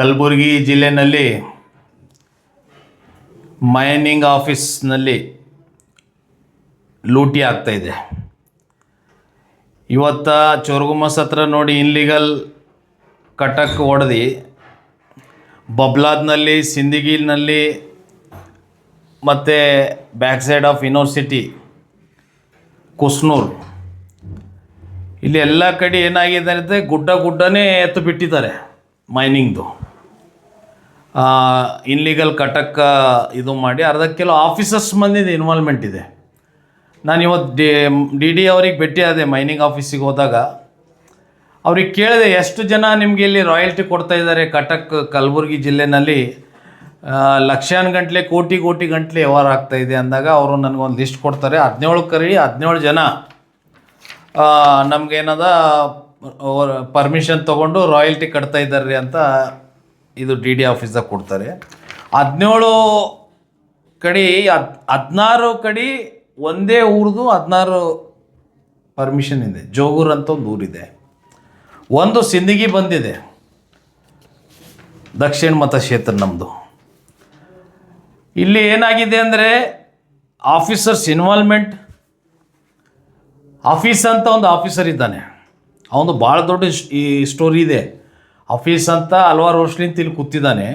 ಕಲಬುರಗಿ ಜಿಲ್ಲೆಯಲ್ಲಿ ಮೈನಿಂಗ್ ಆಫೀಸ್ನಲ್ಲಿ ಲೂಟಿ ಆಗ್ತಾ ಇದೆ. ಇವತ್ತ ಚೋರ್ಗುಮಸ್ ಹತ್ರ ನೋಡಿ ಇನ್ಲೀಗಲ್ ಕಟಕ್ ಹೊಡೆದು ಬಬ್ಲಾದ್ನಲ್ಲಿ, ಸಿಂದಿಗಿಲ್ನಲ್ಲಿ ಮತ್ತು back side of university Kusnur. ಇಲ್ಲಿ ಎಲ್ಲ ಕಡೆ ಏನಾಗಿದೆ ಅಂದರೆ ಗುಡ್ಡ ಗುಡ್ಡನೇ ಎತ್ತು ಬಿಟ್ಟಿದ್ದಾರೆ ಮೈನಿಂಗ್ದು. ಇನ್ಲೀಗಲ್ ಕಟಕ್ ಇದು ಮಾಡಿ ಅರ್ಧ ಕೆಲವು ಆಫೀಸರ್ಸ್ ಮಂದಿದು ಇನ್ವಾಲ್ವ್ಮೆಂಟ್ ಇದೆ. ನಾನು ಇವತ್ತು ಡಿ ಡಿ ಡಿ ಅವ್ರಿಗೆ ಭೇಟಿ ಆದೆ ಮೈನಿಂಗ್ ಆಫೀಸಿಗೆ ಹೋದಾಗ. ಅವ್ರಿಗೆ ಕೇಳಿದೆ ಎಷ್ಟು ಜನ ನಿಮಗೆ ಇಲ್ಲಿ ರಾಯಲ್ಟಿ ಕೊಡ್ತಾ ಇದ್ದಾರೆ ಕಟಕ್, ಕಲಬುರಗಿ ಜಿಲ್ಲೆನಲ್ಲಿ? ಲಕ್ಷಾನ್ ಗಂಟ್ಲೆ, ಕೋಟಿ ಕೋಟಿ ಗಂಟ್ಲೆ ವ್ಯವಹಾರ ಆಗ್ತಾ ಇದೆ ಅಂದಾಗ ಅವರು ನನಗೊಂದು ಲಿಸ್ಟ್ ಕೊಡ್ತಾರೆ. ಹದಿನೇಳು ಕರಿ, ಹದಿನೇಳು ಜನ. ನಮಗೇನದ ಪರ್ಮಿಷನ್ ತೊಗೊಂಡು ರಾಯಲ್ಟಿ ಕಟ್ತಾ ಇದ್ದಾರೆ ಅಂತ ಇದು ಡಿ ಡಿ ಆಫೀಸ್ದಾಗ ಕೊಡ್ತಾರೆ. ಹದಿನೇಳು ಕಡೆ ಹದ್, ಹದಿನಾರು ಕಡೆ ಒಂದೇ ಊರದು ಹದಿನಾರು ಪರ್ಮಿಷನ್ ಇದೆ. ಜೋಗೂರ್ ಅಂತ ಒಂದು ಊರಿದೆ. ಒಂದು ಸಿಂದಗಿ ಬಂದಿದೆ. ದಕ್ಷಿಣ ಮತಕ್ಷೇತ್ರ ನಮ್ಮದು ಇಲ್ಲಿ ಏನಾಗಿದೆ ಅಂದರೆ ಆಫೀಸರ್ಸ್ ಇನ್ವಾಲ್ವ್ಮೆಂಟ್, ಆಫೀಸ್ ಅಂತ ಒಂದು ಆಫೀಸರ್ ಇದ್ದಾನೆ. ಅವನು ಭಾಳ ದೊಡ್ಡ ಈ ಸ್ಟೋರಿ ಇದೆ. ಆಫೀಸ್ ಅಂತ ಹಲವಾರು ವರ್ಷದಿಂದ ಇಲ್ಲಿ ಕೂತಿದ್ದಾನೆ.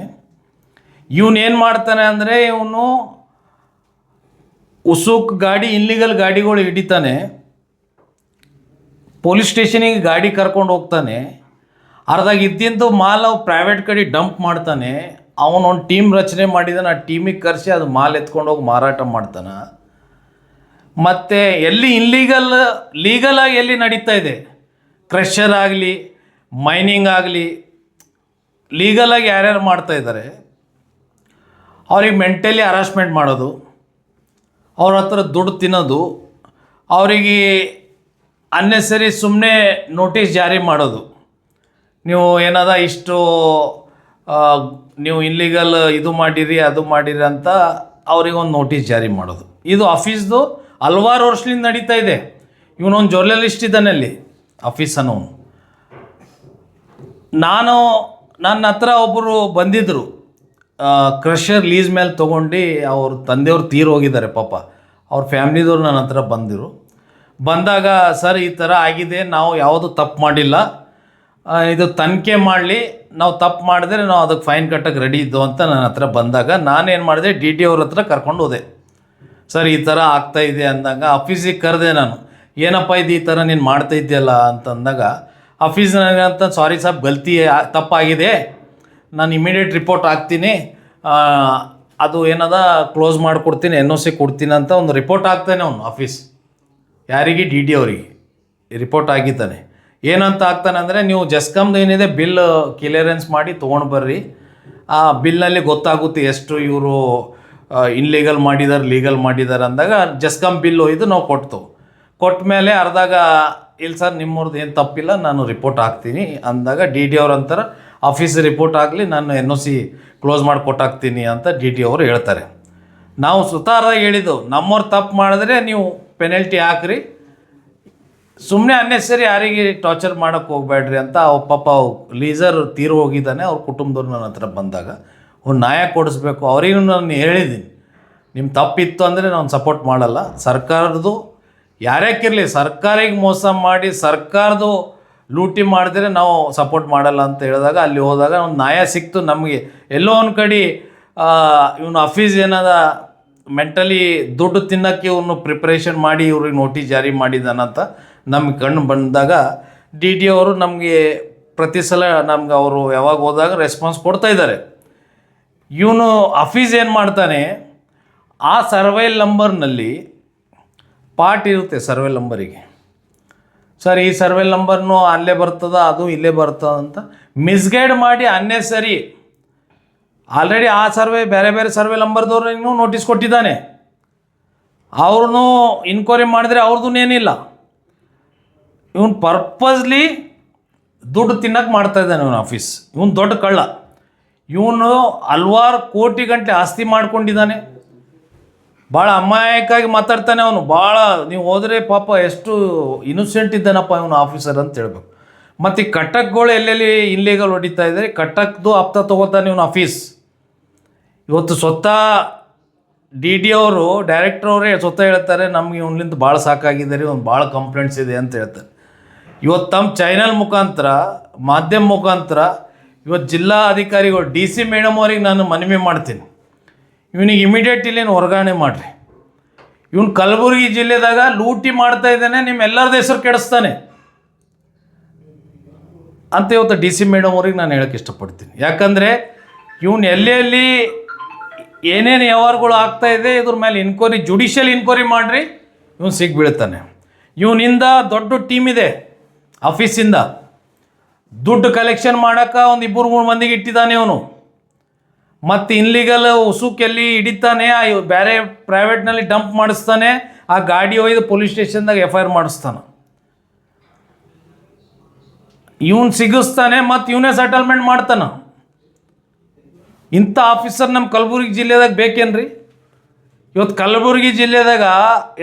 ಏನು ಮಾಡ್ತಾನೆ ಅಂದರೆ ಇವನು ಉಸುಕ್ ಗಾಡಿ ಇನ್ಲೀಗಲ್ ಗಾಡಿಗಳು ಹಿಡಿತಾನೆ. ಪೊಲೀಸ್ ಸ್ಟೇಷನಿಗೆ ಗಾಡಿ ಕರ್ಕೊಂಡು ಹೋಗ್ತಾನೆ. ಅರ್ಧಾಗ ಇದ್ದಿಂದು ಮಾಲ್ ಅವು ಪ್ರೈವೇಟ್ ಕಡೆ ಡಂಪ್ ಮಾಡ್ತಾನೆ. ಅವನೊಂದು ಟೀಮ್ ರಚನೆ ಮಾಡಿದಾನೆ. ಆ ಟೀಮಿಗೆ ಕರೆಸಿ ಅದು ಮಾಲ್ ಎತ್ಕೊಂಡು ಹೋಗಿ ಮಾರಾಟ ಮಾಡ್ತಾನೆ. ಮತ್ತು ಎಲ್ಲಿ ಇನ್ಲೀಗಲ್ ಲೀಗಲಾಗಿ ಎಲ್ಲಿ ನಡೀತಾ ಇದೆ? ಕ್ರೆಷರ್ ಆಗಲಿ ಮೈನಿಂಗ್ ಆಗಲಿ ಲೀಗಲಾಗಿ ಯಾರ್ಯಾರು ಮಾಡ್ತಾ ಇದ್ದಾರೆ, ಅವ್ರಿಗೆ ಮೆಂಟಲಿ ಹರಾಸ್ಮೆಂಟ್ ಮಾಡೋದು, ಅವ್ರ ಹತ್ರ ದುಡ್ಡು ತಿನ್ನೋದು, ಅವರಿಗೆ ಅನ್ನೆಸರಿ ಸುಮ್ಮನೆ ನೋಟಿಸ್ ಜಾರಿ ಮಾಡೋದು. ನೀವು ಏನದ ಇಷ್ಟು ನೀವು ಇಲ್ಲಿಗಲ್ ಇದು ಮಾಡಿರಿ, ಅದು ಮಾಡಿರಿ ಅಂತ ಅವ್ರಿಗೆ ಒಂದು ನೋಟಿಸ್ ಜಾರಿ ಮಾಡೋದು. ಇದು ಆಫೀಸ್ದು ಹಲ್ವಾರು ವರ್ಷದಿಂದ ನಡೀತಾ ಇದೆ. ಇವನೊಂದು ಜರ್ನಲಿಸ್ಟ್ ಇದ್ದಾನೆ ಅಲ್ಲಿ ಆಫೀಸ್ ಅನ್ನೋನು ನಾನು ನನ್ನ ಹತ್ರ ಒಬ್ಬರು ಬಂದಿದ್ದರು ಕ್ರಷರ್ ಲೀಸ್ ಮೇಲೆ ತೊಗೊಂಡು ಅವ್ರ ತಂದೆಯವ್ರು ತೀರ್ ಹೋಗಿದ್ದಾರೆ ಪಾಪ. ಅವ್ರ ಫ್ಯಾಮ್ಲಿದವ್ರು ನನ್ನ ಹತ್ರ ಬಂದಿರು. ಬಂದಾಗ, ಸರ್, ಈ ಥರ ಆಗಿದೆ, ನಾವು ಯಾವುದು ತಪ್ಪು ಮಾಡಿಲ್ಲ. ಇದು ತನಿಖೆ ಮಾಡಲಿ. ನಾವು ತಪ್ಪು ಮಾಡಿದ್ರೆ ನಾವು ಅದಕ್ಕೆ ಫೈನ್ ಕಟ್ಟಕ್ಕೆ ರೆಡಿ ಇದ್ದು ಅಂತ ನನ್ನ ಹತ್ರ ಬಂದಾಗ ನಾನೇನು ಮಾಡಿದೆ ಡಿ ಟಿ ಅವ್ರ ಹತ್ರ ಕರ್ಕೊಂಡು ಹೋದೆ. ಸರ್, ಈ ಥರ ಆಗ್ತಾಯಿದೆ ಅಂದಾಗ ಆಫೀಸಿಗೆ ಕರೆದೆ ನಾನು. ಏನಪ್ಪ ಇದು ಈ ಥರ ನೀನು ಮಾಡ್ತಾ ಇದ್ದೀಯಲ್ಲ ಅಂತ ಅಂದಾಗ ಆಫೀಸ್ ಅಂತ ಸಾರಿ ಸಾಬ್, ಗಲ್ತಿ ತಪ್ಪಾಗಿದೆ. ನಾನು ಇಮಿಡಿಯೇಟ್ ರಿಪೋರ್ಟ್ ಹಾಕ್ತೀನಿ. ಅದು ಏನದ ಕ್ಲೋಸ್ ಮಾಡಿಕೊಡ್ತೀನಿ ಎನ್ ಒ ಸಿ ಕೊಡ್ತೀನಿ ಅಂತ ಒಂದು ರಿಪೋರ್ಟ್ ಹಾಕ್ತಾನೆ ಅವನು ಆಫೀಸ್ ಯಾರಿಗೆ? ಡಿ ಡಿ ಅವರಿಗೆ. ರಿಪೋರ್ಟ್ ಆಗಿದ್ದಾನೆ. ಏನಂತ ಆಗ್ತಾನೆ ಅಂದರೆ, ನೀವು ಜಸ್ಕಮ್ದು ಏನಿದೆ ಬಿಲ್ ಕ್ಲಿಯರೆನ್ಸ್ ಮಾಡಿ ತೊಗೊಂಡು ಬರ್ರಿ. ಆ ಬಿಲ್ನಲ್ಲಿ ಗೊತ್ತಾಗುತ್ತೆ ಎಷ್ಟು ಇವರು ಇನ್ಲೀಗಲ್ ಮಾಡಿದ್ದಾರೆ ಲೀಗಲ್ ಮಾಡಿದ್ದಾರೆ ಅಂದಾಗ ಜಸ್ಕಮ್ ಬಿಲ್ ಒಯ್ದು ನಾವು ಕೊಡ್ತು ಕೊಟ್ಟ ಮೇಲೆ ಅರ್ಧಾಗ ಇಲ್ಲ ಸರ್ ನಿಮ್ಮವ್ರದ್ದು ಏನು ತಪ್ಪಿಲ್ಲ, ನಾನು ರಿಪೋರ್ಟ್ ಹಾಕ್ತೀನಿ. ಅಂದಾಗ ಡಿ ಡಿ ಅವ್ರ ಅಂತಾರೆ, ಆಫೀಸ್ ರಿಪೋರ್ಟ್ ಆಗಲಿ, ನಾನು ಎನ್ ಒ ಸಿ ಕ್ಲೋಸ್ ಮಾಡಿ ಕೊಟ್ಟಾಕ್ತೀನಿ ಅಂತ ಡಿ ಡಿ ಅವರು ಹೇಳ್ತಾರೆ. ನಾವು ಸುತಾರದಾಗ ಹೇಳಿದ್ದು, ನಮ್ಮವ್ರು ತಪ್ಪು ಮಾಡಿದ್ರೆ ನೀವು ಪೆನಲ್ಟಿ ಹಾಕ್ರಿ. ಸುಮ್ಮನೆ ಅನ್ನೆಸರಿ ಯಾರಿಗೆ ಟಾರ್ಚರ್ ಮಾಡೋಕ್ಕೆ ಹೋಗ್ಬೇಡ್ರಿ ಅಂತ ಅವ ಪಾಪ ಲೀಸರ್ ತೀರು ಹೋಗಿದ್ದಾನೆ, ಅವ್ರ ಕುಟುಂಬದವ್ರು ನನ್ನ ಹತ್ರ ಬಂದಾಗ. ಅವ್ರು ನ್ಯಾಯ ಕೊಡಿಸ್ಬೇಕು, ಅವರಿಗೂ ನಾನು ಹೇಳಿದ್ದೀನಿ. ನಿಮ್ಮ ತಪ್ಪಿತ್ತು ಅಂದರೆ ನಾನು ಸಪೋರ್ಟ್ ಮಾಡಲ್ಲ. ಸರ್ಕಾರದ್ದು ಯಾರ್ಯಾಕಿರಲಿ ಸರ್ಕಾರಿಗೆ ಮೋಸ ಮಾಡಿ ಸರ್ಕಾರದು ಲೂಟಿ ಮಾಡಿದ್ರೆ ನಾವು ಸಪೋರ್ಟ್ ಮಾಡಲ್ಲ ಅಂತ ಹೇಳಿದಾಗ ಅಲ್ಲಿ ಹೋದಾಗ ಒಂದು ನ್ಯಾಯ ಸಿಕ್ತು ನಮಗೆ. ಎಲ್ಲೋ ಒಂದು ಕಡೆ ಇವನು ಆಫೀಸ್ ಏನದ, ಮೆಂಟಲಿ ದುಡ್ಡು ತಿನ್ನೋಕ್ಕೆ ಇವನು ಪ್ರಿಪ್ರೇಷನ್ ಮಾಡಿ ಇವ್ರಿಗೆ ನೋಟಿಸ್ ಜಾರಿ ಮಾಡಿದ್ದಾನಂತ ನಮಗೆ ಕಣ್ಣು ಬಂದಾಗ ಡಿ ಡಿ ಅವರು ನಮಗೆ ಪ್ರತಿ ಸಲ ನಮ್ಗೆ ಅವರು ಯಾವಾಗ ಹೋದಾಗ ರೆಸ್ಪಾನ್ಸ್ ಕೊಡ್ತಾ ಇದ್ದಾರೆ. ಇವನು ಆಫೀಸ್ ಏನು ಮಾಡ್ತಾನೆ, ಆ ಸರ್ವೈಲ್ ನಂಬರ್ನಲ್ಲಿ ಪಾರ್ಟ್ ಇರುತ್ತೆ ಸರ್ವೆಲ್ ನಂಬರಿಗೆ. ಸರ್, ಈ ಸರ್ವೆಲ್ ನಂಬರ್ನು ಅಲ್ಲೇ ಬರ್ತದ, ಅದು ಇಲ್ಲೇ ಬರ್ತದ ಅಂತ ಮಿಸ್ಗೈಡ್ ಮಾಡಿ ಅನ್ನೆಸರಿ ಆಲ್ರೆಡಿ ಆ ಸರ್ವೆ, ಬೇರೆ ಬೇರೆ ಸರ್ವೆ ನಂಬರ್ದವ್ರು ಇನ್ನೂ ನೋಟಿಸ್ ಕೊಟ್ಟಿದ್ದಾನೆ. ಅವ್ರನ್ನೂ ಇನ್ಕ್ವೈರಿ ಮಾಡಿದ್ರೆ ಅವ್ರದ್ದು ಏನಿಲ್ಲ. ಇವನು ಪರ್ಪಸ್ಲಿ ದುಡ್ಡು ತಿನ್ನಕ್ಕೆ ಮಾಡ್ತಾ ಇದ್ದಾನೆ ಇವನು ಆಫೀಸ್ ಇವನು ದೊಡ್ಡ ಕಳ್ಳ. ಇವನು ಹಲ್ವಾರು ಕೋಟಿ ಗಂಟೆ ಆಸ್ತಿ ಮಾಡ್ಕೊಂಡಿದ್ದಾನೆ. ಭಾಳ ಅಮಾಯಕಾಗಿ ಮಾತಾಡ್ತಾನೆ ಅವನು. ಭಾಳ ನೀವು ಹೋದರೆ ಪಾಪ ಎಷ್ಟು ಇನ್ನೋಸೆಂಟ್ ಇದ್ದಾನಪ್ಪ ಇವನು ಆಫೀಸರ್ ಅಂತ ಹೇಳ್ಬೇಕು. ಮತ್ತು ಈ ಕಟ್ಟಕ್ಗಳು ಎಲ್ಲೆಲ್ಲಿ ಇನ್ಲೀಗಲ್ ಹೊಡಿತಾ ಇದ್ದಾರೆ ಕಟಕ್ದು ಆಪ್ತ ತೊಗೋತಾನೆ ಇವನು ಆಫೀಸ್ ಇವತ್ತು ಸ್ವತಃ ಡಿ ಡಿ ಅವರು ಡೈರೆಕ್ಟರ್ ಅವರೇ ಸ್ವತಃ ಹೇಳ್ತಾರೆ, ನಮ್ಗೆ ಇವನಿಂದ ಭಾಳ ಸಾಕಾಗಿದೆ ರೀ ಒಂದು ಭಾಳ ಕಂಪ್ಲೇಂಟ್ಸ್ ಇದೆ ಅಂತ ಹೇಳ್ತಾರೆ. ಇವತ್ತು ತಮ್ಮ ಚಾನಲ್ ಮುಖಾಂತರ, ಮಾಧ್ಯಮ ಮುಖಾಂತರ, ಇವತ್ತು ಜಿಲ್ಲಾ ಅಧಿಕಾರಿಗಳು, ಡಿ ಸಿ ಮೇಡಮ್ ಅವ್ರಿಗೆ ನಾನು ಮನವಿ ಮಾಡ್ತೀನಿ. ಇವನಿಗೆ ಇಮಿಡಿಯೇಟ್ ಇಲ್ಲೇನು ವರ್ಗಾವಣೆ ಮಾಡಿರಿ. ಇವನು ಕಲಬುರಗಿ ಜಿಲ್ಲೆದಾಗ ಲೂಟಿ ಮಾಡ್ತಾ ಇದ್ದಾನೆ ನಿಮ್ಮ ಎಲ್ಲರದ ಹೆಸರು ಕೆಡಿಸ್ತಾನೆ. ಅಂತ ಇವತ್ತು ಡಿ ಸಿ ಮೇಡಮ್ ಅವ್ರಿಗೆ ನಾನು ಹೇಳಕ್ಕೆ ಇಷ್ಟಪಡ್ತೀನಿ. ಯಾಕಂದರೆ ಇವನು ಎಲ್ಲೆಲ್ಲಿ ಏನೇನು ವ್ಯವಹಾರಗಳು ಆಗ್ತಾ ಇದೆ, ಇದ್ರ ಮೇಲೆ ಇನ್ಕ್ವೈರಿ ಜುಡಿಷಿಯಲ್ ಇನ್ಕ್ವೈರಿ ಮಾಡಿರಿ, ಇವನು ಸಿಗ್ಬೀಳ್ತಾನೆ ಇವನಿಂದ ದೊಡ್ಡ ಟೀಮ್ ಇದೆ ಆಫೀಸಿಂದ ದುಡ್ಡು ಕಲೆಕ್ಷನ್ ಮಾಡೋಕ್ಕೆ ಒಂದು ಇಬ್ಬರು, ಮೂರು ಮಂದಿಗೆ ಇಟ್ಟಿದ್ದಾನೆ ಅವನು ಮತ್ತು ಇನ್ಲೀಗಲ್ ಉಸುಕೆಲ್ಲಿ ಹಿಡಿತಾನೆ, ಆ ಬೇರೆ ಪ್ರೈವೇಟ್ನಲ್ಲಿ ಡಂಪ್ ಮಾಡಿಸ್ತಾನೆ, ಆ ಗಾಡಿ ಒಯ್ದು ಪೊಲೀಸ್ ಸ್ಟೇಷನ್ದಾಗ ಎಫ್ ಐ ಆರ್ ಮಾಡಿಸ್ತಾನೆ. ಇವನ್ ಸಿಗಿಸ್ತಾನೆ, ಮತ್ತು ಇವನೇ ಸೆಟಲ್ಮೆಂಟ್ ಮಾಡ್ತಾನ. ಇಂಥ ಆಫೀಸರ್ ನಮ್ಮ ಕಲಬುರಗಿ ಜಿಲ್ಲೆದಾಗ ಬೇಕೇನ್ರಿ? ಇವತ್ತು ಕಲಬುರಗಿ ಜಿಲ್ಲೆದಾಗ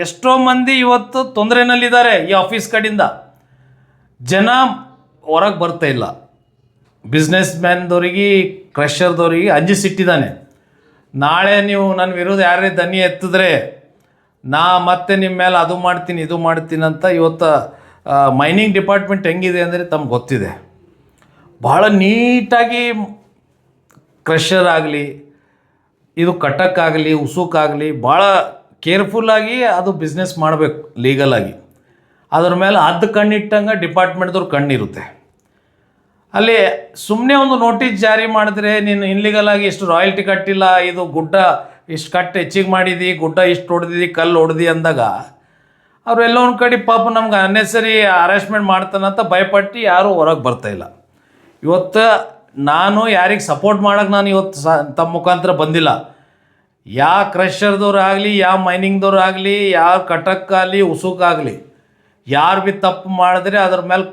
ಎಷ್ಟೋ ಮಂದಿ ಇವತ್ತು ತೊಂದರೆನಲ್ಲಿದ್ದಾರೆ ಈ ಆಫೀಸ್ ಕಡೆಯಿಂದ. ಜನ ಹೊರಗೆ ಬರ್ತಾ ಇಲ್ಲ. ಬಿಸ್ನೆಸ್ ಮ್ಯಾನ್ದವ್ರಿಗೆ ಕ್ರಷರ್ದವ್ರಿಗೆ ಅಂಜಿಸಿಟ್ಟಿದ್ದಾನೆ ನಾಳೆ ನೀವು ನನ್ನ ವಿರೋಧ ಯಾರೇ ದನಿ ಎತ್ತಿದ್ರೆ ನಾ ಮತ್ತೆ ನಿಮ್ಮ ಮೇಲೆ ಅದು ಮಾಡ್ತೀನಿ, ಇದು ಮಾಡ್ತೀನಿ ಅಂತ ಇವತ್ತು ಮೈನಿಂಗ್ ಡಿಪಾರ್ಟ್ಮೆಂಟ್ ಹೆಂಗಿದೆ ಅಂದರೆ ತಮ್ಗೆ ಗೊತ್ತಿದೆ. ಭಾಳ ನೀಟಾಗಿ ಕ್ರಷರ್ ಆಗಲಿ, ಇದು ಕಟ್ಟಕ್ಕಾಗಲಿ ಉಸುಕಾಗಲಿ ಭಾಳ ಕೇರ್ಫುಲ್ಲಾಗಿ ಅದು ಬಿಸ್ನೆಸ್ ಮಾಡಬೇಕು ಲೀಗಲಾಗಿ ಅದ್ರ ಮೇಲೆ ಅದ್ದು ಕಣ್ಣಿಟ್ಟಂಗೆ ಡಿಪಾರ್ಟ್ಮೆಂಟ್ದವ್ರು ಕಣ್ಣಿರುತ್ತೆ. ಅಲ್ಲಿ ಸುಮ್ಮನೆ ಒಂದು ನೋಟಿಸ್ ಜಾರಿ ಮಾಡಿದ್ರೆ ನೀನು ಇನ್ಲೀಗಲ್ ಆಗಿ ಇಷ್ಟು ರಾಯಲ್ಟಿ ಕಟ್ಟಿಲ್ಲ, ಇದು ಗುಡ್ಡ ಇಷ್ಟು ಕಟ್ಟು ಹೆಚ್ಚಿಗೆ ಮಾಡಿದಿ, ಗುಡ್ಡ ಇಷ್ಟು ಹೊಡೆದಿದ್ದಿ ಕಲ್ಲು ಹೊಡೆದಿ ಅಂದಾಗ ಅವ್ರು ಎಲ್ಲೋ ಒಂದು ಕಡೆ ಪಾಪ ನಮ್ಗೆ ಅನ್ನೆಸರಿ ಅರೆಸ್ಟ್ಮೆಂಟ್ ಮಾಡ್ತಾನಂತ ಭಯಪಟ್ಟು ಯಾರೂ ಹೊರಗೆ ಬರ್ತಾಯಿಲ್ಲ ಇವತ್ತು ನಾನು ಯಾರಿಗೆ ಸಪೋರ್ಟ್ ಮಾಡೋಕೆ ನಾನು ಇವತ್ತು ಸ ತಮ್ಮ ಮುಖಾಂತರ ಬಂದಿಲ್ಲ. ಯಾವ ಕ್ರಷರ್ದವ್ರು ಆಗಲಿ ಯಾವ ಮೈನಿಂಗ್ದವ್ರು ಆಗಲಿ ಯಾವ ಕಟಕ್ಕಾಗಲಿ, ಉಸುಕಾಗಲಿ ಯಾರು ಭೀ ತಪ್ಪು ಮಾಡಿದ್ರೆ ಅದ್ರ ಮೇಲೆ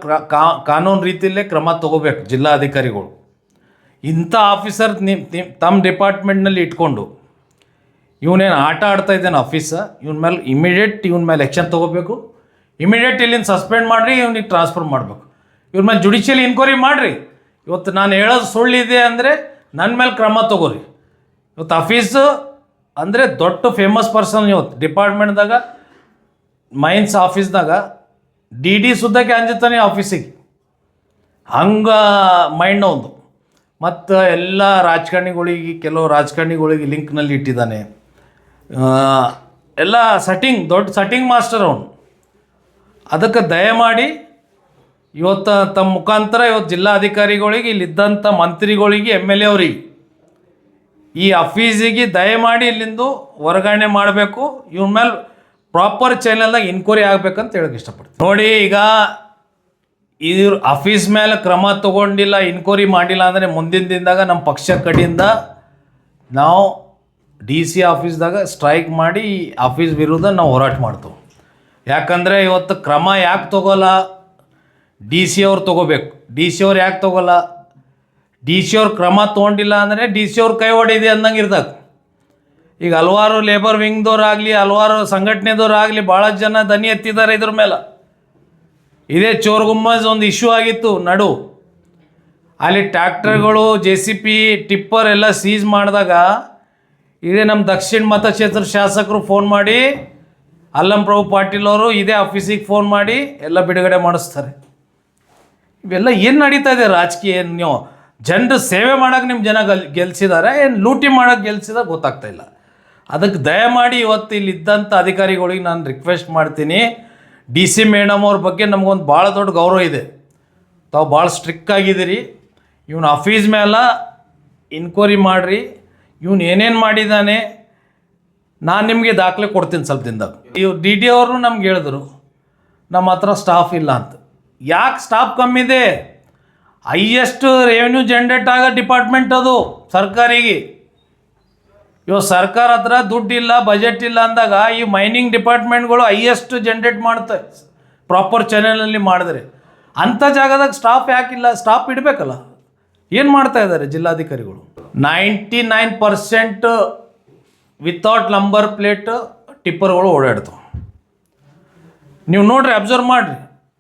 ಕಾನೂನು ರೀತಿಯಲ್ಲೇ ಕ್ರಮ ತಗೋಬೇಕು ಜಿಲ್ಲಾಧಿಕಾರಿಗಳು. ಇಂಥ ಆಫೀಸರ್ ನಿಮ್ಮ ನಿಮ್ಮ ತಮ್ಮ ಡಿಪಾರ್ಟ್ಮೆಂಟ್ನಲ್ಲಿ ಇಟ್ಕೊಂಡು ಇವನೇನು ಆಟ ಆಡ್ತಾ ಇದ್ದಾನೆ ಆಫೀಸ, ಇವನ ಮೇಲೆ ಇಮಿಡಿಯೇಟ್ ಇವನ ಮೇಲೆ ಎಕ್ಷನ್ ತೊಗೋಬೇಕು. ಇಮಿಡಿಯೇಟ್ ಇಲ್ಲಿಂದ ಸಸ್ಪೆಂಡ್ ಮಾಡಿರಿ, ಇವನಿಗೆ ಟ್ರಾನ್ಸ್ಫರ್ ಮಾಡಬೇಕು. ಇವ್ರ ಮೇಲೆ ಜುಡಿಷಿಯಲ್ ಇನ್ಕ್ವೈರಿ ಮಾಡಿರಿ. ಇವತ್ತು ನಾನು ಹೇಳೋದು ಸುಳ್ಳಿದೆ ಅಂದರೆ ನನ್ನ ಮೇಲೆ ಕ್ರಮ ತಗೋರಿ. ಇವತ್ತು ಆಫೀಸ್ ಅಂದರೆ ದೊಡ್ಡ ಫೇಮಸ್ ಪರ್ಸನ್ ಇವತ್ತು. ಡಿಪಾರ್ಟ್ಮೆಂಟ್ದಾಗ, ಮೈನ್ಸ್ ಆಫೀಸ್ದಾಗ ಡಿ ಡಿ ಸುದ್ದಕ್ಕೆ ಅಂಜುತ್ತಾನೆ ಆಫೀಸಿಗೆ ಹಂಗೆ ಮೈಂಡ್ ಒಂದು ಮತ್ತು ಎಲ್ಲ ರಾಜಕಾರಣಿಗಳಿಗೆ, ಕೆಲವು ರಾಜಕಾರಣಿಗಳಿಗೆ ಲಿಂಕ್ನಲ್ಲಿ ಇಟ್ಟಿದ್ದಾನೆ. ಎಲ್ಲ ಸೆಟ್ಟಿಂಗ್ ದೊಡ್ಡ ಸೆಟ್ಟಿಂಗ್ ಮಾಸ್ಟರ್ ಅವನು. ಅದಕ್ಕೆ ದಯಮಾಡಿ ಇವತ್ತು ತಮ್ಮ ಮುಖಾಂತರ ಇವತ್ತು ಜಿಲ್ಲಾಧಿಕಾರಿಗಳಿಗೆ ಇಲ್ಲಿದ್ದಂಥ ಮಂತ್ರಿಗಳಿಗೆ ಎಂ ಎಲ್ ಎ ಅವ್ರಿಗೆ, ಈ ಅಫೀಸಿಗೆ ದಯಮಾಡಿ ಇಲ್ಲಿಂದು ವರ್ಗಾವಣೆ ಮಾಡಬೇಕು. ಇವ್ರ ಮೇಲೆ ಪ್ರಾಪರ್ ಚಾನೆಲ್ದಾಗ ಇನ್ಕ್ವೈರಿ ಆಗ್ಬೇಕಂತ ಹೇಳಕ್ಕೆ ಇಷ್ಟಪಡ್ತೀನಿ. ನೋಡಿ, ಈಗ ಇದ್ರ ಆಫೀಸ್ ಮೇಲೆ ಕ್ರಮ ತಗೊಂಡಿಲ್ಲ ಇನ್ಕ್ವೈರಿ ಮಾಡಿಲ್ಲ ಅಂದರೆ ಮುಂದಿನ ದಿನದಾಗ ನಮ್ಮ ಪಕ್ಷ ಕಡೆಯಿಂದ ನಾವು ಡಿ ಸಿ ಆಫೀಸ್ದಾಗ ಸ್ಟ್ರೈಕ್ ಮಾಡಿ ಆಫೀಸ್ ವಿರುದ್ಧ ನಾವು ಹೋರಾಟ ಮಾಡ್ತೇವೆ. ಯಾಕಂದರೆ ಇವತ್ತು ಕ್ರಮ ಯಾಕೆ ತಗೋಲ್ಲ? ಡಿ ಸಿ ಅವ್ರು ತೊಗೋಬೇಕು. ಡಿ ಸಿ ಅವ್ರು ಯಾಕೆ ತೊಗೋಲ್ಲ? ಡಿ ಸಿ ಅವ್ರು ಕ್ರಮ ತೊಗೊಂಡಿಲ್ಲ ಅಂದರೆ ಡಿ ಸಿ ಅವ್ರು ಕೈ ಹೊಡಿದೆ ಅಂದಂಗೆ ಇರ್ದಾಗ ಈಗ ಹಲವಾರು ಲೇಬರ್ ವಿಂಗ್ದವ್ರು ಆಗಲಿ, ಹಲವಾರು ಸಂಘಟನೆದವ್ರು ಆಗಲಿ ಭಾಳ ಜನ ದನಿ ಎತ್ತಿದ್ದಾರೆ ಇದ್ರ ಮೇಲೆ. ಇದೇ ಚೋರ್ ಗುಮ್ಮಜ್ ಒಂದು ಇಶ್ಯೂ ಆಗಿತ್ತು, ನಡು. ಅಲ್ಲಿ ಟ್ಯಾಕ್ಟರ್ಗಳು ಜೆ ಸಿ ಪಿ ಟಿಪ್ಪರ್ ಎಲ್ಲ ಸೀಸ್ ಮಾಡಿದಾಗ ಇದೇ ನಮ್ಮ ದಕ್ಷಿಣ ಮತಕ್ಷೇತ್ರ ಶಾಸಕರು ಫೋನ್ ಮಾಡಿ, ಅಲ್ಲಂ ಪ್ರಭು ಪಾಟೀಲ್ ಅವರು ಇದೇ ಆಫೀಸಿಗೆ ಫೋನ್ ಮಾಡಿ ಎಲ್ಲ ಬಿಡುಗಡೆ ಮಾಡಿಸ್ತಾರೆ. ಇವೆಲ್ಲ ಏನು ನಡೀತಾ ಇದೆ ರಾಜಕೀಯ? ನೀವು ಜನರು ಸೇವೆ ಮಾಡೋಕೆ ನಿಮ್ಮ ಜನ ಗೆಲ್ ಗೆಲ್ಸಿದ್ದಾರೆ ಏನು ಲೂಟಿ ಮಾಡೋಕೆ ಗೆಲ್ಸಿದಾಗ ಗೊತ್ತಾಗ್ತಾ ಇಲ್ಲ. ಅದಕ್ಕೆ ದಯಮಾಡಿ ಇವತ್ತು ಇಲ್ಲಿ ಇದ್ದಂಥ ಅಧಿಕಾರಿಗಳಿಗೆ ನಾನು ರಿಕ್ವೆಸ್ಟ್ ಮಾಡ್ತೀನಿ. ಡಿ ಸಿ ಮೇಡಮ್ ಅವ್ರ ಬಗ್ಗೆ ನಮಗೊಂದು ಭಾಳ ದೊಡ್ಡ ಗೌರವ ಇದೆ. ತಾವು ಭಾಳ ಸ್ಟ್ರಿಕ್ ಆಗಿದ್ದೀರಿ. ಇವನು ಆಫೀಸ್ ಮೇಲೆ ಇನ್ಕ್ವೈರಿ ಮಾಡಿರಿ. ಇವನು ಏನೇನು ಮಾಡಿದ್ದಾನೆ ನಾನು ನಿಮಗೆ ದಾಖಲೆ ಕೊಡ್ತೀನಿ ಸ್ವಲ್ಪ ದಿನದಾಗ. ಇವ್ರು ಡಿ ಡಿ ಅವರು ನಮ್ಗೆ ಹೇಳಿದ್ರು, ನಮ್ಮ ಹತ್ರ ಸ್ಟಾಫ್ ಇಲ್ಲ ಅಂತ. ಯಾಕೆ ಸ್ಟಾಫ್ ಕಮ್ಮಿ ಇದೆ? ಹೈಯೆಸ್ಟ್ ರೆವೆನ್ಯೂ ಜನ್ರೇಟ್ ಆಗೋ ಡಿಪಾರ್ಟ್ಮೆಂಟ್ ಅದು, ಸರ್ಕಾರಿಗೆ. ಇವಾಗ ಸರ್ಕಾರ ಹತ್ರ ದುಡ್ಡು ಇಲ್ಲ ಬಜೆಟ್ ಇಲ್ಲ ಅಂದಾಗ ಈ ಮೈನಿಂಗ್ ಡಿಪಾರ್ಟ್ಮೆಂಟ್ಗಳು ಹೈಯೆಸ್ಟ್ ಜನ್ರೇಟ್ ಮಾಡ್ತವೆ ಪ್ರಾಪರ್ ಚಾನೆಲಲ್ಲಿ ಮಾಡಿದ್ರೆ. ಅಂಥ ಜಾಗದಾಗ ಸ್ಟಾಫ್ ಯಾಕಿಲ್ಲ ಸ್ಟಾಫ್ ಇಡಬೇಕಲ್ಲ. ಏನು ಮಾಡ್ತಾ ಇದ್ದಾರೆ ಜಿಲ್ಲಾಧಿಕಾರಿಗಳು? Ninety nine percent without number plate ಟಿಪ್ಪರ್ಗಳು ಓಡಾಡ್ತವೆ. ನೀವು ನೋಡ್ರಿ ಅಬ್ಸರ್ವ್ ಮಾಡಿರಿ.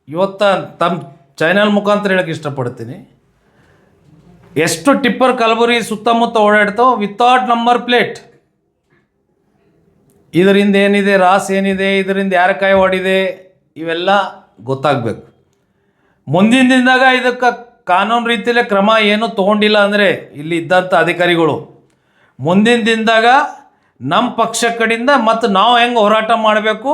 ಇವತ್ತು ತಮ್ಮ ಚಾನೆಲ್ ಮುಖಾಂತರ ಹೇಳಕ್ಕೆ ಇಷ್ಟಪಡ್ತೀನಿ. ಎಷ್ಟು ಟಿಪ್ಪರ್ ಕಲಬುರಿ ಸುತ್ತಮುತ್ತ ಓಡಾಡ್ತಾವೆ ವಿತೌಟ್ ನಂಬರ್ ಪ್ಲೇಟ್ ಇದರಿಂದ ಏನಿದೆ, ರಾಸ್ ಏನಿದೆ, ಇದರಿಂದ ಯಾರ ಕೈ ಓಡಿದೆ, ಇವೆಲ್ಲ ಗೊತ್ತಾಗಬೇಕು. ಮುಂದಿನ ದಿನದಾಗ ಇದಕ್ಕೆ ಕಾನೂನು ರೀತಿಯಲ್ಲೇ ಕ್ರಮ ಏನು ತೊಗೊಂಡಿಲ್ಲ ಅಂದರೆ ಇಲ್ಲಿ ಇದ್ದಂಥ ಅಧಿಕಾರಿಗಳು. ಮುಂದಿನ ದಿನದಾಗ ನಮ್ಮ ಪಕ್ಷ ಕಡೆಯಿಂದ ಮತ್ತು ನಾವು ಹೆಂಗೆ ಹೋರಾಟ ಮಾಡಬೇಕು?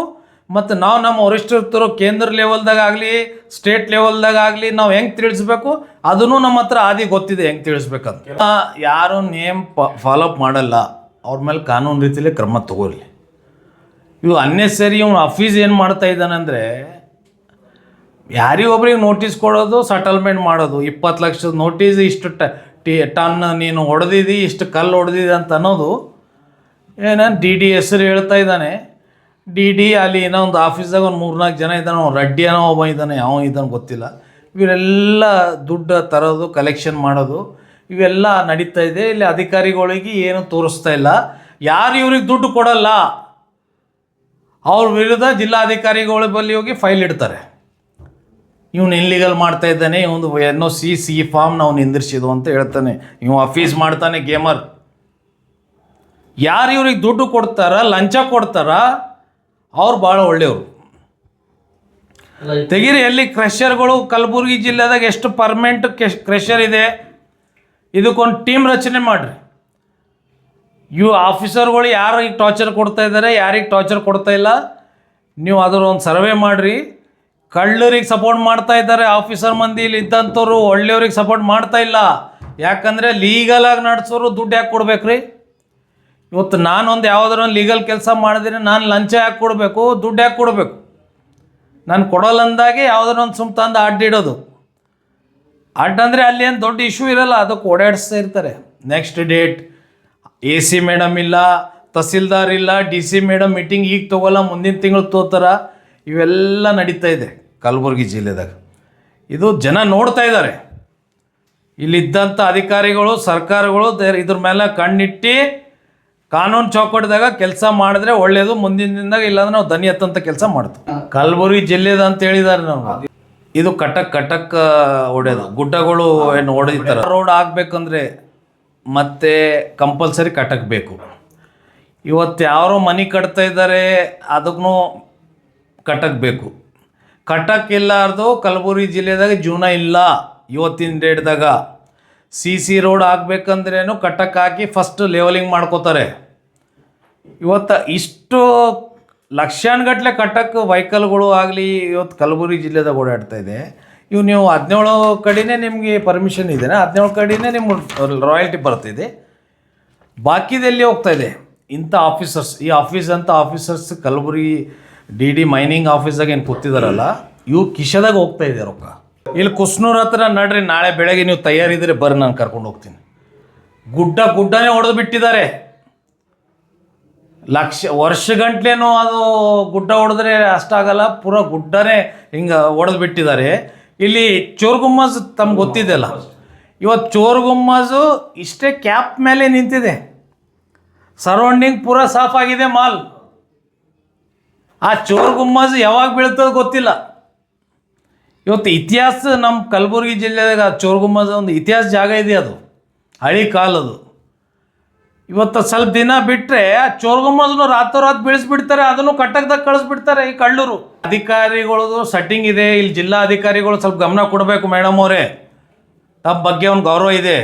ಮತ್ತು ನಾವು ನಮ್ಮ ವರಿಷ್ಠರು ಕೇಂದ್ರ ಲೆವೆಲ್ದಾಗ ಆಗಲಿ ಸ್ಟೇಟ್ ಲೆವೆಲ್ದಾಗ ಆಗಲಿ, ನಾವು ಹೆಂಗೆ ತಿಳಿಸ್ಬೇಕು? ಅದನ್ನು ನಮ್ಮ ಹತ್ರ ಆದಿ ಗೊತ್ತಿದೆ, ಹೆಂಗೆ ತಿಳಿಸ್ಬೇಕಂತ. ಯಾರು ನೇಮ್ ಫಾಲೋಅಪ್ ಮಾಡಲ್ಲ. ಅವ್ರ ಮೇಲೆ ಕಾನೂನು ರೀತಿಯಲ್ಲಿ ಕ್ರಮ ತಗೋಲಿ ಇವು ಅನ್ನೆಸರಿ ಇವನು ಆಫೀಸ್ ಏನು ಮಾಡ್ತಾ ಇದ್ದಾನಂದರೆ ಯಾರಿಗೊಬ್ರಿಗೆ ನೋಟಿಸ್ ಕೊಡೋದು ಸೆಟಲ್ಮೆಂಟ್ ಮಾಡೋದು. ಇಪ್ಪತ್ತು ಲಕ್ಷದ ನೋಟಿಸ್ ಇಷ್ಟು ಟ, ಟಿ ಟನ್ ನೀನು ಹೊಡೆದಿದ್ದಿ ಇಷ್ಟು ಕಲ್ಲು ಹೊಡೆದಿದೆ ಅಂತ ಅನ್ನೋದು, ಏನೇನು ಡಿ ಡಿ ಹೆಸರು ಹೇಳ್ತಾ ಇದ್ದಾನೆ. ಡಿ ಡಿ ಅಲ್ಲಿ ಏನೋ ಒಂದು ಆಫೀಸ್ದಾಗ ಒಂದು ಮೂರ್ನಾಲ್ಕು ಜನ ಇದ್ದಾನೆ, ಅವ್ನು ರೆಡ್ಡಿ ಅನ್ನೋ ಒಬ್ಬ ಇದ್ದಾನೆ ಯಾವ ಇದ್ದಾನೆ ಗೊತ್ತಿಲ್ಲ. ಇವರೆಲ್ಲ ದುಡ್ಡು ತರೋದು ಕಲೆಕ್ಷನ್ ಮಾಡೋದು, ಇವೆಲ್ಲ ನಡೀತಾ ಇದೆ. ಇಲ್ಲಿ ಅಧಿಕಾರಿಗಳಿಗೆ ಏನು ತೋರಿಸ್ತಾ ಇಲ್ಲ. ಯಾರು ಇವ್ರಿಗೆ ದುಡ್ಡು ಕೊಡಲ್ಲ? ಅವ್ರ ವಿರುದ್ಧ ಜಿಲ್ಲಾಧಿಕಾರಿಗಳ ಬಳಿ ಹೋಗಿ ಫೈಲ್ ಇಡ್ತಾರೆ. ಇವನು ಇನ್ಲೀಗಲ್ ಮಾಡ್ತಾ ಇದ್ದಾನೆ ಇವನು N O C C form ನಾವು ನಿಂದಿರ್ಸಿದ್ವು ಅಂತ ಹೇಳ್ತಾನೆ. ಇವು ಆಫೀಸ್ ಮಾಡ್ತಾನೆ ಗೇಮರ್. ಯಾರು ಇವ್ರಿಗೆ ದುಡ್ಡು ಕೊಡ್ತಾರ, ಲಂಚ ಕೊಡ್ತಾರ? ಅವ್ರು ಭಾಳ ಒಳ್ಳೆಯವರು. ತೆಗೀರಿ ಎಲ್ಲಿ ಕ್ರೆಷರ್ಗಳು ಕಲಬುರಗಿ ಜಿಲ್ಲೆದಾಗ ಎಷ್ಟು ಪರ್ಮನೆಂಟ್ ಕ್ರೆಷರ್ ಇದೆ ಇದಕ್ಕೊಂದು ಟೀಮ್ ರಚನೆ ಮಾಡಿರಿ. ಇವು ಆಫೀಸರ್ಗಳು ಯಾರಿಗೆ ಟಾರ್ಚರ್ ಕೊಡ್ತಾ ಇದ್ದಾರೆ ಯಾರಿಗೆ ಟಾರ್ಚರ್ ಕೊಡ್ತಾ ಇಲ್ಲ ನೀವು ಅದರ ಒಂದು ಸರ್ವೆ ಮಾಡಿರಿ. ಕಳ್ಳರಿಗೆ ಸಪೋರ್ಟ್ ಮಾಡ್ತಾ ಇದ್ದಾರೆ ಆಫೀಸರ್ ಮಂದಿ ಇಲ್ಲಿ ಇದ್ದಂಥವ್ರು ಒಳ್ಳೆಯವ್ರಿಗೆ ಸಪೋರ್ಟ್ ಮಾಡ್ತಾ ಇಲ್ಲ. ಯಾಕಂದರೆ ಲೀಗಲಾಗಿ ನಡೆಸೋರು ದುಡ್ಡು ಯಾಕೆ ಕೊಡ್ಬೇಕ್ರಿ? ಇವತ್ತು ನಾನೊಂದು ಯಾವುದಾರ ಒಂದು ಲೀಗಲ್ ಕೆಲಸ ಮಾಡಿದ್ರೆ ನಾನು ಲಂಚ ಯಾಕೆ ಕೊಡಬೇಕು? ದುಡ್ಡು ಯಾಕೆ ಕೊಡಬೇಕು? ನಾನು ಕೊಡೋಲ್ಲ ಅಂದಾಗೆ ಯಾವುದಾರ ಒಂದು ಸುಮ್ ತಂದು ಅಡ್ಡಿಡೋದು ಅಡ್ಡಂದರೆ ಅಲ್ಲಿ ಏನು ದೊಡ್ಡ ಇಶ್ಯೂ ಇರಲ್ಲ, ಅದಕ್ಕೆ ಓಡಾಡಿಸ್ತಾ ಇರ್ತಾರೆ. Next date A C madam ಇಲ್ಲ, ತಹಸೀಲ್ದಾರ್ ಇಲ್ಲ ಡಿ ಸಿ ಮೇಡಮ್ ಮೀಟಿಂಗ್ ಈಗ ತೊಗೊಲ್ಲ, ಮುಂದಿನ ತಿಂಗಳು ತೋತಾರ ಇವೆಲ್ಲ ನಡೀತಾ ಇದೆ ಕಲಬುರಗಿ ಜಿಲ್ಲೆದಾಗ. ಇದು ಜನ ನೋಡ್ತಾ ಇದ್ದಾರೆ. ಇಲ್ಲಿದ್ದಂಥ ಅಧಿಕಾರಿಗಳು, ಸರ್ಕಾರಗಳು, ಇದ್ರ ಮೇಲೆ ಕಣ್ಣಿಟ್ಟು ಕಾನೂನು ಚೌಕಟ್ಟದಾಗ ಕೆಲಸ ಮಾಡಿದ್ರೆ ಒಳ್ಳೆಯದು ಮುಂದಿನ ದಿನದಾಗ ಇಲ್ಲಾಂದ್ರೆ ನಾವು ದನಿ ಎತ್ತಂತ ಕೆಲಸ ಮಾಡ್ತೀವಿ. ಕಲಬುರಗಿ ಜಿಲ್ಲೆದ ಅಂತ ಹೇಳಿದಾರೆ ನಾವು. ಇದು ಕಟಕ್ ಕಟಕ್ ಹೊಡೆಯೋದು ಗುಡ್ಡಗಳು ಏನು ಹೊಡೆದಿರ್ತಾರೆ ರೋಡ್ ಆಗ್ಬೇಕಂದ್ರೆ ಮತ್ತೆ ಕಂಪಲ್ಸರಿ ಕಟಕ್ ಬೇಕು. ಇವತ್ತು ಯಾರೋ ಮನೆ ಕಟ್ತಾ ಇದ್ದಾರೆ ಅದಕ್ಕೂ ಕಟಕ್ ಬೇಕು. ಕಟಕ್ ಇಲ್ಲಾರ್ದು ಕಲಬುರಗಿ ಜಿಲ್ಲೆದಾಗ ಜೀವನ ಇಲ್ಲ ಇವತ್ತಿನ ಡೇಟ್ದಾಗ ಸಿ ಸಿ ರೋಡ್ ಆಗಬೇಕಂದ್ರೇನು ಕಟ್ಟಕ್ಕೆ ಹಾಕಿ ಫಸ್ಟ್ ಲೆವೆಲಿಂಗ್ ಮಾಡ್ಕೋತಾರೆ. ಇವತ್ತು ಇಷ್ಟು ಲಕ್ಷಾನುಗಟ್ಲೆ ಕಟ್ಟಕ್ಕೆ ವೆಹಿಕಲ್ಗಳು ಆಗಲಿ ಇವತ್ತು ಕಲಬುರಗಿ ಜಿಲ್ಲೆದಾಗ ಓಡಾಡ್ತಾ ಇದೆ. ಇವು ನೀವು ಹದಿನೇಳು ಕಡೆನೇ ನಿಮಗೆ ಪರ್ಮಿಷನ್ ಇದೆ. ಹದಿನೇಳು ಕಡೆನೇ ನಿಮ್ಮ ರಾಯಲ್ಟಿ ಬರ್ತಿದೆ ಬಾಕಿದೆಲ್ಲಿ ಹೋಗ್ತಾ ಇದೆ? ಇಂಥ ಆಫೀಸರ್ಸ್ ಈ ಆಫೀಸ್ ಅಂತ officers Kalaburagi D D mining ಆಫೀಸ್ದಾಗ ಏನು ಕೂತಿದಾರಲ್ಲ, ಇವು ಕಿಶದಾಗ ಹೋಗ್ತಾ ಇದೆ ರೊಕ್ಕ. ಇಲ್ಲಿ ಕುಸ್ನೂರ್ ಹತ್ರ ನಡ್ರಿ, ನಾಳೆ ಬೆಳಗ್ಗೆ ನೀವು ತಯಾರಿದ್ರೆ ಬರ್ರಿ, ನಾನು ಕರ್ಕೊಂಡು ಹೋಗ್ತೀನಿ. ಗುಡ್ಡ ಗುಡ್ಡನೇ ಹೊಡೆದು ಬಿಟ್ಟಿದ್ದಾರೆ. ಲಕ್ಷ ವರ್ಷಗಂಟ್ಲೇನೋ ಅದು ಗುಡ್ಡ ಹೊಡೆದ್ರೆ ಅಷ್ಟಾಗಲ್ಲ, ಪೂರ ಗುಡ್ಡನೇ ಹಿಂಗೆ ಹೊಡೆದು ಬಿಟ್ಟಿದ್ದಾರೆ. ಇಲ್ಲಿ ಚೋರ್ ಗುಮ್ಮಜ್ ತಮ್ಗೆ ಗೊತ್ತಿದೆಯಲ್ಲ? ಇವತ್ತು ಚೋರ್ ಗುಮ್ಮಜು ಇಷ್ಟೇ ಕ್ಯಾಪ್ ಮೇಲೆ ನಿಂತಿದೆ. ಸರೌಂಡಿಂಗ್ ಪೂರ ಸಾಫ್ ಆಗಿದೆ ಮಾಲ್. ಆ ಚೋರ್ ಗುಮ್ಮಜ್ ಯಾವಾಗ ಬೀಳ್ತದೆ ಗೊತ್ತಿಲ್ಲ. ಇವತ್ತು ಇತಿಹಾಸ ನಮ್ಮ ಕಲಬುರಗಿ ಜಿಲ್ಲೆದಾಗ ಚೋರ್ಗುಮ್ಮದ ಒಂದು ಇತಿಹಾಸ ಜಾಗ ಇದೆ ಅದು. ಹಳಿ ಕಾಲದು ಇವತ್ತು ಸ್ವಲ್ಪ ದಿನ ಬಿಟ್ಟರೆ ಆ ಚೋರ್ಗುಮ್ಮದನ್ನು ರಾತ್ರೋರಾತ್ ಬೀಳಿಸ್ಬಿಡ್ತಾರೆ, ಅದನ್ನು ಕಟ್ಟಕ್ದಾಗ ಕಳಿಸ್ಬಿಡ್ತಾರೆ ಈ ಕಳ್ಳರು. ಅಧಿಕಾರಿಗಳದು ಸೆಟ್ಟಿಂಗ್ ಇದೆ, ಇಲ್ಲಿ ಜಿಲ್ಲಾ ಅಧಿಕಾರಿಗಳು ಸ್ವಲ್ಪ ಗಮನ ಕೊಡಬೇಕು ಮೇಡಮ್ ಅವರೇ. ತಮ್ಮ ಬಗ್ಗೆ ಒಂದು ಗೌರವ ಇದೆ.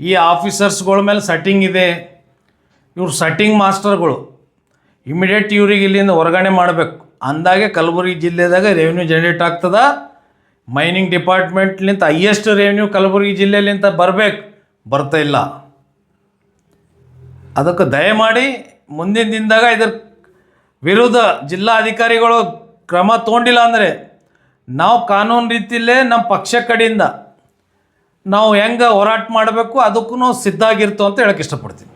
ಈ ಆಫೀಸರ್ಸ್ಗಳ ಮೇಲೆ ಸೆಟ್ಟಿಂಗ್ ಇದೆ. ಇವ್ರು ಸೆಟ್ಟಿಂಗ್ ಮಾಸ್ಟರ್ಗಳು. ಇಮಿಡಿಯೇಟ್ ಇವ್ರಿಗೆ ಇಲ್ಲಿಂದ ಹೊರಗಣೆ ಮಾಡಬೇಕು. ಅಂದಾಗೆ ಕಲಬುರಗಿ ಜಿಲ್ಲೆದಾಗ ರೆವೆನ್ಯೂ ಜನರೇಟ್ ಆಗ್ತದ. ಮೈನಿಂಗ್ ಡಿಪಾರ್ಟ್ಮೆಂಟ್ಲಿಂತ ಹೈಯೆಸ್ಟ್ ರೆವೆನ್ಯೂ ಕಲಬುರಗಿ ಜಿಲ್ಲೆಲಿಂತ ಬರಬೇಕು. ಬರ್ತಾ ಇಲ್ಲ. ಅದಕ್ಕೆ ದಯಮಾಡಿ ಮುಂದಿನ ದಿನದಾಗ ಇದ್ರ ವಿರುದ್ಧ ಜಿಲ್ಲಾಧಿಕಾರಿಗಳು ಕ್ರಮ ತೊಗೊಂಡಿಲ್ಲ ಅಂದರೆ ನಾವು ಕಾನೂನು ರೀತಿಯಲ್ಲೇ ನಮ್ಮ ಪಕ್ಷ ಕಡೆಯಿಂದ ನಾವು ಹೆಂಗೆ ಹೋರಾಟ ಮಾಡಬೇಕು ಅದಕ್ಕೂ ನಾವು ಸಿದ್ಧ ಆಗಿರ್ತೋ ಅಂತ ಹೇಳಕ್ಕೆ ಇಷ್ಟಪಡ್ತೀನಿ.